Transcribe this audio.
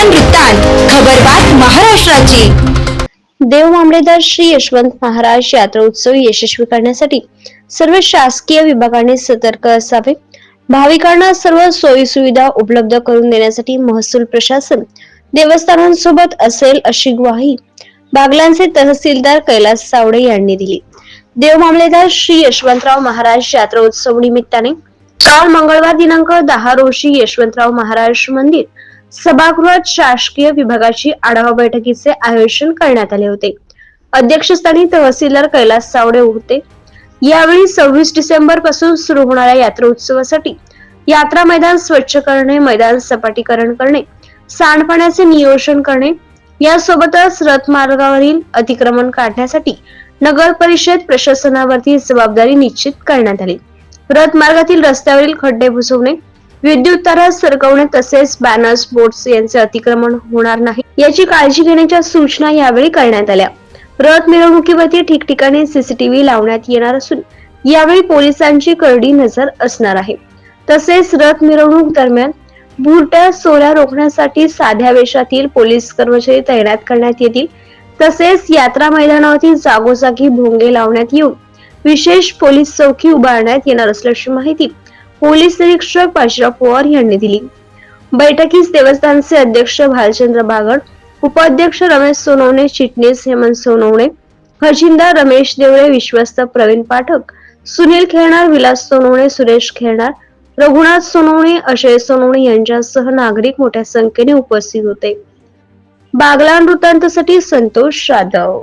बागलान वृत्तांत खबरबात महाराष्ट्राची. देव मामलेदार श्री यशवंत महाराज यात्रा उत्सव यशस्वी करण्यासाठी सर्व शासकीय विभागाने सतर्क असावे. भाविकांना सर्व सोयी सुविधा उपलब्ध करून देण्यासाठी महसूल प्रशासन देवस्थानांसोबत असेल अशी ग्वाही बागलांचे तहसीलदार कैलास सावडे यांनी दिली. देव मामलेदार श्री यशवंतराव महाराज यात्रा उत्सव निमित्ताने काल मंगळवार दिनांक दहा रोजी यशवंतराव महाराज मंदिर सभागृहात शासकीय विभागाची आढावा बैठकीचे आयोजन करण्यात आले होते. अध्यक्षस्थानी तहसीलदार कैलास सावडे होते. यावेळी सव्वीस डिसेंबरपासून सुरू होणाऱ्या यात्रा उत्सवासाठी यात्रा मैदान स्वच्छ करणे मैदान सपाटीकरण करणे सांडपाण्याचे नियोजन करणे यासोबतच रथमार्गावरील अतिक्रमण काढण्यासाठी नगर परिषद प्रशासनावरती जबाबदारी निश्चित करण्यात आली. रथमार्गातील रस्त्यावरील खड्डे बुजवणे विद्युत तारा सरकवणे तसेच बॅनर्स बोर्ड्स यांचे अतिक्रमण होणार नाही. याची काळजी घेण्याच्या सूचना यावेळी करण्यात आल्या. रथ मिरवणुकीवरती ठिकठिकाणी सीसीटीव्ही लावण्यात येणार असून यावेळी पोलिसांची करडी नजर असणार आहे. तसेच रथ मिरवणूक दरम्यान बुरट्या सोऱ्या रोखण्यासाठी साध्या वेशातील पोलीस कर्मचारी तैनात करण्यात येतील. तसेच यात्रा मैदानावरती जागोजागी भोंगे लावण्यात येऊन विशेष पोलीस चौकी उभारण्यात येणार असल्याची माहिती पोलीस निरीक्षक बाजीराव पवार यांनी दिली. बैठकीस देवस्थानचे अध्यक्ष भालचंद्र बागड उपाध्यक्ष रमेश सोनवणे चिटणीस हेमंत सोनवणे खजिनदार रमेश देवळे विश्वस्त प्रवीण पाठक सुनील खेळणार विलास सोनवणे सुरेश खेळणार रघुनाथ सोनवणे अजय सोनवणे यांच्यासह नागरिक मोठ्या संख्येने उपस्थित होते. बागला वृत्तांतासाठी संतोष जाधव.